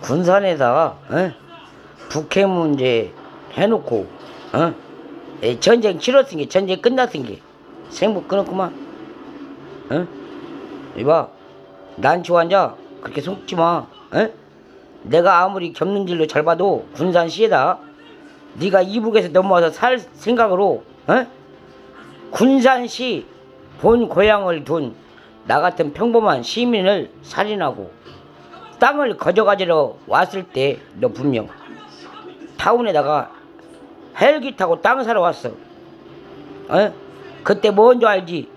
군산에다가 어? 북해 문제 해놓고 어? 에, 전쟁 치렀은 게 전쟁 끝났은 게 생목 끊었구만 어? 이봐 난 좋아한자 그렇게 속지 마 어? 내가 아무리 겹는질로 잘 봐도 군산시에다 네가 이북에서 넘어와서 살 생각으로 어? 군산시 본 고향을 둔 나 같은 평범한 시민을 살인하고 땅을 거저가지러 왔을 때 너 분명 타운에다가 헬기 타고 땅 사러 왔어. 어? 그때 뭔 줄 알지?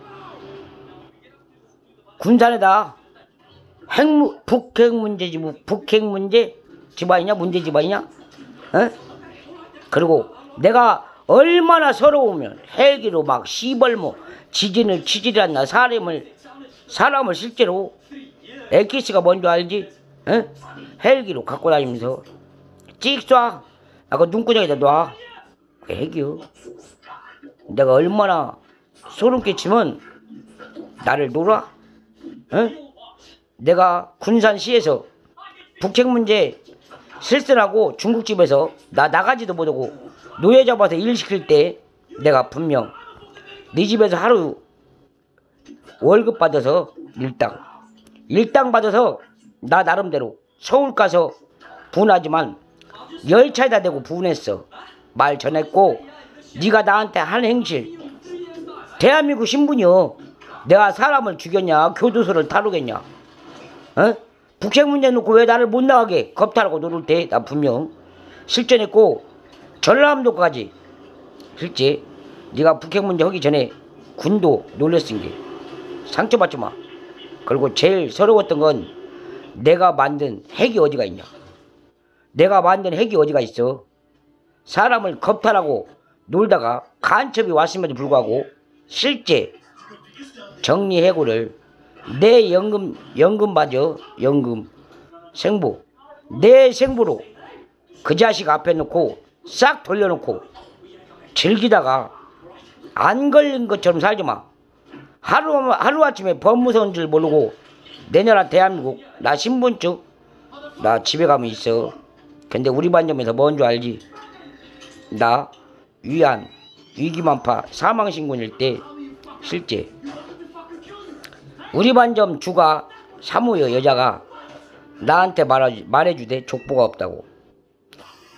군산에다 핵무 북핵 문제지 뭐 북핵 문제 집안이냐 문제 집안이냐? 어? 그리고 내가 얼마나 서러우면 헬기로 막 시벌모 지진을 치질 않나 사람을 사람을 실제로 엑기스가 뭔 줄 알지? 어? 헬기로 갖고 다니면서 찍쏴 아까 눈구녕에다 놔 그게 핵이요 내가 얼마나 소름 끼치면 나를 놀아? 어? 내가 군산시에서 북핵 문제 실선하고 중국집에서 나 나가지도 못하고 노예 잡아서 일 시킬 때 내가 분명 네 집에서 하루 월급 받아서 일당 일당 받아서 나 나름대로 서울 가서 분하지만 열차에다 대고 분했어. 말 전했고 네가 나한테 한 행실. 대한민국 신분이요 내가 사람을 죽였냐 교도소를 다루겠냐. 어? 북핵 문제 놓고 왜 나를 못 나가게 겁탈하고 노를 때? 나 분명. 실전했고 전라남도까지. 실제 네가 북핵 문제 하기 전에 군도 놀랬은 게 상처받지 마. 그리고 제일 서러웠던 건 내가 만든 핵이 어디가 있냐? 내가 만든 핵이 어디가 있어? 사람을 겁탈하고 놀다가 간첩이 왔음에도 불구하고 실제 정리해고를 내 연금 연금 받여 연금. 생부. 내 생부로 그 자식 앞에 놓고 싹 돌려놓고 즐기다가 안 걸린 것처럼 살지 마. 하루 하루 아침에 법무사인 줄 모르고 내년아 대한민국 나 신분증 나 집에 가면 있어. 근데 우리 반점에서 뭔 줄 알지? 나 위안 위기만파 사망신고일 때 실제. 우리 반점 주가 사무여 여자가. 나한테 말하, 말해주대 족보가 없다고.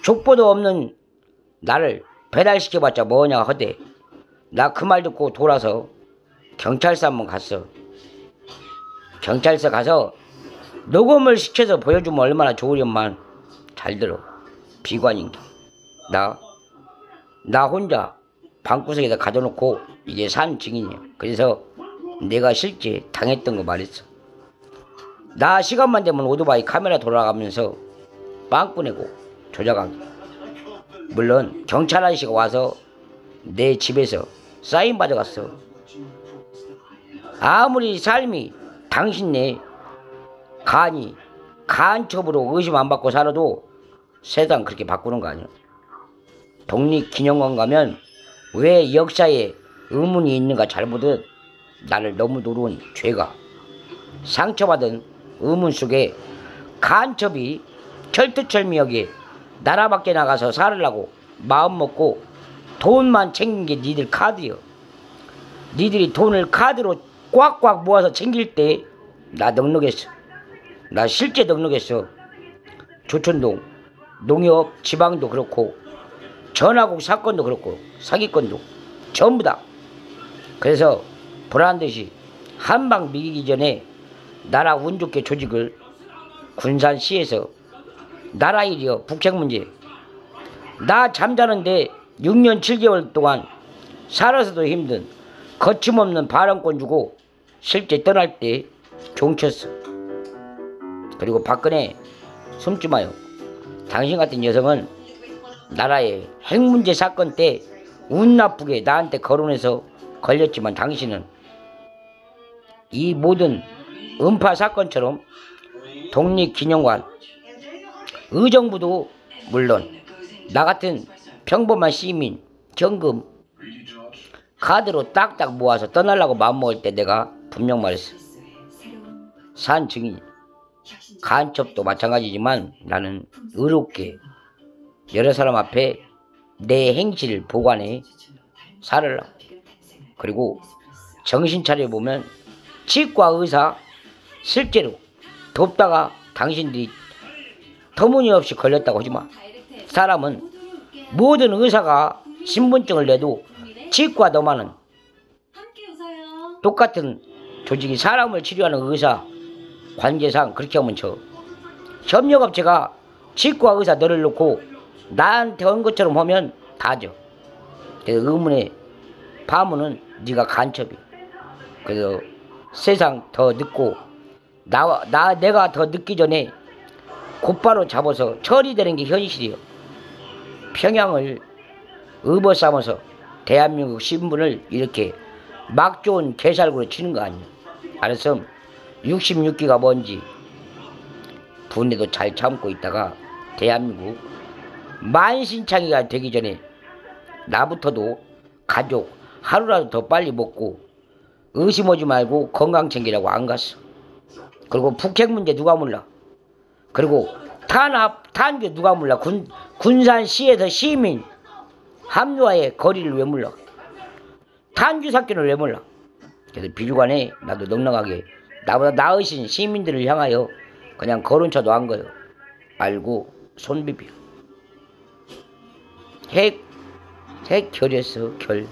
족보도 없는 나를 배달시켜봤자 뭐냐 하대. 나 그 말 듣고 돌아서 경찰서 한번 갔어 경찰서 가서 녹음을 시켜서 보여주면 얼마나 좋으련만 잘 들어 비관인 게나 나 혼자 방구석에다 가둬놓고 이게 산 증인이야. 그래서 내가 실제 당했던 거 말했어. 나 시간만 되면 오토바이 카메라 돌아가면서 빵꾸 내고 조작하기. 물론 경찰 아저씨가 와서 내 집에서 사인 받아갔어. 아무리 삶이 당신네 간이 간첩으로 의심 안 받고 살아도 세상 그렇게 바꾸는 거 아니야. 독립기념관 가면 왜 역사에 의문이 있는가 잘 보듯 나를 너무 노려온 죄가 상처받은 의문 속에 간첩이 철두철미하게 나라 밖에 나가서 살으려고 마음먹고 돈만 챙긴 게 니들 카드요. 니들이 돈을 카드로 꽉꽉 모아서 챙길 때나 넉넉했어. 나 실제 넉넉했어. 조천동, 농협, 지방도 그렇고 전화국 사건도 그렇고 사기건도 전부 다. 그래서 보란 듯이 한방 미기기 전에 나라 운 좋게 조직을 군산시에서 나라 일이여 북핵 문제 나 잠자는데 6년 7개월 동안 살아서도 힘든 거침없는 발언권 주고 실제 떠날 때 종쳤어. 그리고 박근혜 숨지 마요. 당신 같은 여성은 나라의 핵 문제 사건 때 운 나쁘게 나한테 거론해서 걸렸지만 당신은 이 모든 음파 사건처럼 독립기념관 의정부도 물론 나 같은 평범한 시민 현금 카드로 딱딱 모아서 떠나려고 마음먹을 때 내가 분명 말했어 산 증인 간첩도 마찬가지지만 나는 의롭게 여러 사람 앞에 내 행실을 보관해 살으려고 그리고 정신 차려 보면 치과 의사 실제로 돕다가 당신들이 터무니없이 걸렸다고 하지마 사람은 모든 의사가 신분증을 내도 치과 너만은. 똑같은 조직이 사람을 치료하는 의사 관계상 그렇게 하면 저 협력업체가 치과 의사 너를 놓고 나한테 한 것처럼 하면 다죠. 그래서 의문의 파문은 네가 간첩이. 그래서 세상 더 늦고 나와 나 내가 더 늦기 전에 곧바로 잡아서 처리되는 게 현실이요. 평양을 의버 삼아서 대한민국 신분을 이렇게 막 좋은 개살구로 치는 거 아니야. 알았어? 66기가 뭔지 분해도 잘 참고 있다가 대한민국 만신창이가 되기 전에 나부터도 가족 하루라도 더 빨리 먹고 의심하지 말고 건강 챙기라고 안 갔어. 그리고 북핵 문제 누가 몰라? 그리고 탄압 탄교 누가 몰라? 군 군산 시에서 시민 합류와의 거리를 왜 몰라? 탄주 사건을 왜 몰라? 그래서 비주관에 나도 넉넉하게 나보다 나으신 시민들을 향하여 그냥 거론쳐도 한 거요. 알고 손 비벼. 핵, 핵 결했어, 결.